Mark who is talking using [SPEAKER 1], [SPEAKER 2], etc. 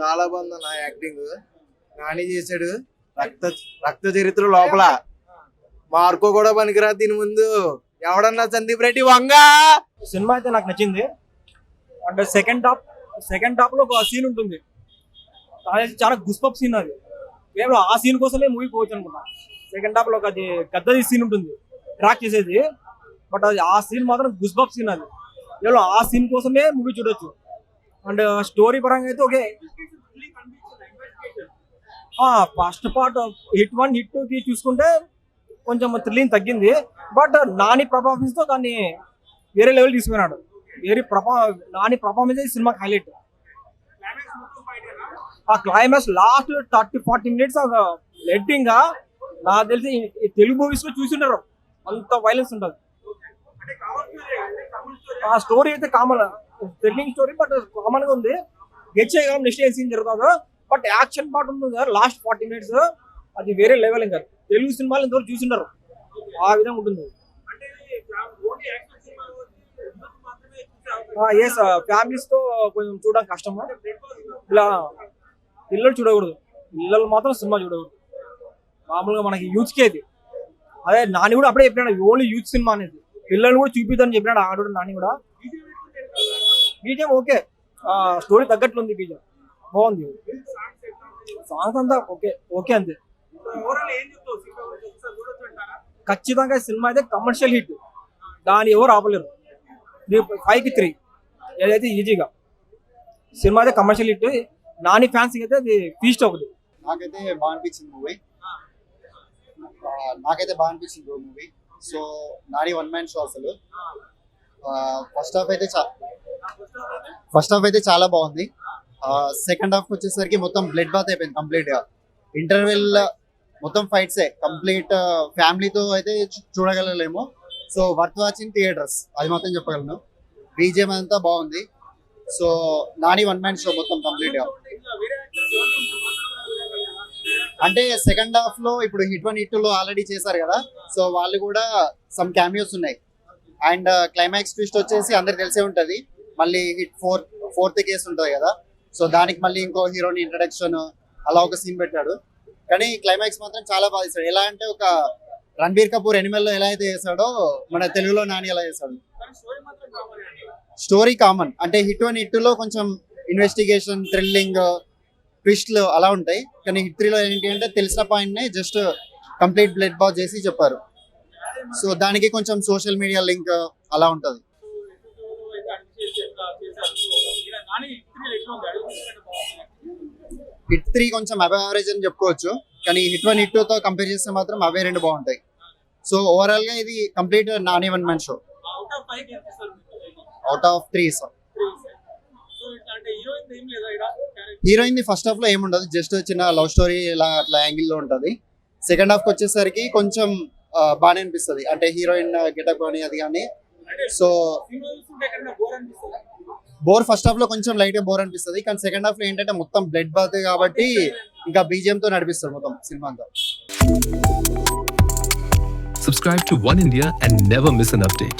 [SPEAKER 1] చాలా బాగుంది అన్న యాక్టింగ్. నాని చేశాడు. రక్త రక్త చరిత్ర లోపల. మార్కో కూడా పనికిరా దీని ముందు. ఎవడన్నా సందీప్ రెడ్డి వంగ?
[SPEAKER 2] సినిమా అయితే నాకు నచ్చింది. అంటే సెకండ్ టాప్ సెకండ్ టాప్లో ఒక సీన్ ఉంటుంది. చాలా గుస్పప్ సీన్ అది. కేవలం ఆ సీన్ కోసమే మూవీ పోవచ్చు అనుకుంటా సెకండ్ టాప్లో ఒక అది గద్దది సీన్ ఉంటుంది. ట్రాక్ చేసేది. బట్ అది ఆ సీన్ మాత్రం గుస్బప్ సీన్ అది. కేవలం ఆ సీన్ కోసమే మూవీ చూడొచ్చు. అండ్ స్టోరీ పరంగా అయితే okay first part hit one hit టూకి చూసుకుంటే కొంచెం థ్రిల్లింగ్ తగ్గింది. బట్ uh, నాని performance తో దాన్ని వేరే లెవెల్ తీసుకున్నాడు. వేరే ప్రభా నాని పర్ఫార్మెన్స్ ఈ సినిమాకి హైలైట్ ఆ climax last thirty forty minutes letting నాకు తెలిసి తెలుగు మూవీస్లో చూసి చూసింటారు అంత వైలెన్స్ ఉంటుంది. ఆ స్టోరీ అయితే కామన్. థ్రిల్లింగ్ స్టోరీ బట్ కామన్గా ఉంది. గెట్ చేయగలం నెక్స్ట్ ఏం సీన్ జరుగుతుందో. బట్ యాక్షన్ పార్ట్ ఉంటుంది కదా లాస్ట్ ఫార్టీ మినిట్స్. అది వేరే లెవెల్ ఇంకా. తెలుగు సినిమాలు ఇంతవరకు చూసింటారు ఆ విధంగా ఉంటుంది. ఎస్ ఫ్యామిలీస్తో కొంచెం చూడడం కష్టము. ఇలా పిల్లలు చూడకూడదు. పిల్లలు మాత్రం సినిమా చూడకూడదు. మామూలుగా మనకి యూత్కే అది అదే నాని కూడా అప్పుడే చెప్పినాడు ఓన్లీ యూత్ సినిమా అనేది. పిల్లల్ని కూడా చూపిద్దని చెప్పినాడు ఆడు నాని కూడా. బీజం ఓకే. స్టోరీ తగ్గట్లు ఉంది బీజం బాగుంది. సాంగ్స్ అంతా ఓకే ఓకే అంతే. ఖచ్చితంగా సినిమా అయితే కమర్షియల్ హిట్ దాని ఎవరు ఆపలేరు. ఫైవ్కి త్రీ ఏదైతే ఈజీగా. సినిమా అయితే కమర్షియల్ హిట్ నాని ఫ్యాన్స్ అయితే అది ఫీస్ట్ ఒకటి.
[SPEAKER 3] నాకైతే బాగా అనిపించింది మూవీ. నాకైతే బాగా అనిపించింది మూవీ. సో నాడీ వన్ మ్యాన్ షో అసలు. ఫస్ట్ హాఫ్ అయితే ఫస్ట్ హాఫ్ అయితే చాలా బాగుంది. సెకండ్ హాఫ్ వచ్చేసరికి మొత్తం బ్లడ్ బాత్ అయిపోయింది కంప్లీట్గా. ఇంటర్వెల్ మొత్తం ఫైట్సే కంప్లీట్ ఫ్యామిలీతో అయితే చూడగలలేము. సో వర్త్ వాచింగ్ థియేటర్స్ అది మాత్రం చెప్పగలను. బీజేఎం అంతా బాగుంది. So Nani one man show మొత్తం కంప్లీట్గా. అంటే సెకండ్ హాఫ్లో ఇప్పుడు హిట్ వన్ హిట్లో ఆల్రెడీ చేశారు కదా. సో వాళ్ళు కూడా సమ్ క్యామియోస్ ఉన్నాయి. అండ్ క్లైమాక్స్ ట్విస్ట్ వచ్చేసి అందరికి తెలిసే ఉంటుంది. మళ్ళీ హిట్ ఫోర్ ఫోర్త్ కేసు ఉంటుంది కదా. సో దానికి మళ్ళీ ఇంకో హీరోని ఇంట్రడక్షన్ అలా ఒక సీన్ పెట్టాడు. కానీ క్లైమాక్స్ మాత్రం చాలా బాధిస్తాడు ఎలా అంటే ఒక రణబీర్ కపూర్ ఎనిమల్లో ఎలా అయితే చేశాడో మన తెలుగులో నాని ఎలా చేశాడు. స్టోరీ కామన్ అంటే హిట్ వన్ హిట్లో కొంచెం ఇన్వెస్టిగేషన్ థ్రిల్లింగ్ ట్విస్ట్లు అలా ఉంటాయి. కానీ హిట్ త్రీలో ఏంటి అంటే తెలిసిన పాయింట్ని జస్ట్ కంప్లీట్ బ్లడ్ బాత్ చేసి చెప్పారు. సో దానికి కొంచెం సోషల్ మీడియా లింక్ అలా ఉంటది. హిట్ త్రీ కొంచెం అబే యావరేజ్ అని చెప్పుకోవచ్చు. కానీ హిట్ వన్ హిట్తో కంపేర్ చేస్తే మాత్రం అవే రెండు బాగుంటాయి. సో ఓవరాల్గా ఇది complete Nani one man show out of three heroine first హాఫ్లో ఏముండదు జస్ట్ చిన్న లవ్ స్టోరీ ఇలా అట్లా యాంగిల్లో ఉంటుంది. సెకండ్ హాఫ్ వచ్చేసరికి కొంచెం బాగానే అనిపిస్తుంది. అంటే హీరోయిన్ గెటప్ కానీ అది కానీ సో బోర్ ఫస్ట్ హాఫ్లో కొంచెం లైట్గా బోర్ అనిపిస్తుంది. కానీ సెకండ్ హాఫ్లో ఏంటంటే మొత్తం బ్లడ్ బాత్ కాబట్టి ఇంకా బీజిఎం తో నడిపిస్తారు మొత్తం సినిమా అంతా.
[SPEAKER 4] Subscribe to One India and never miss an update.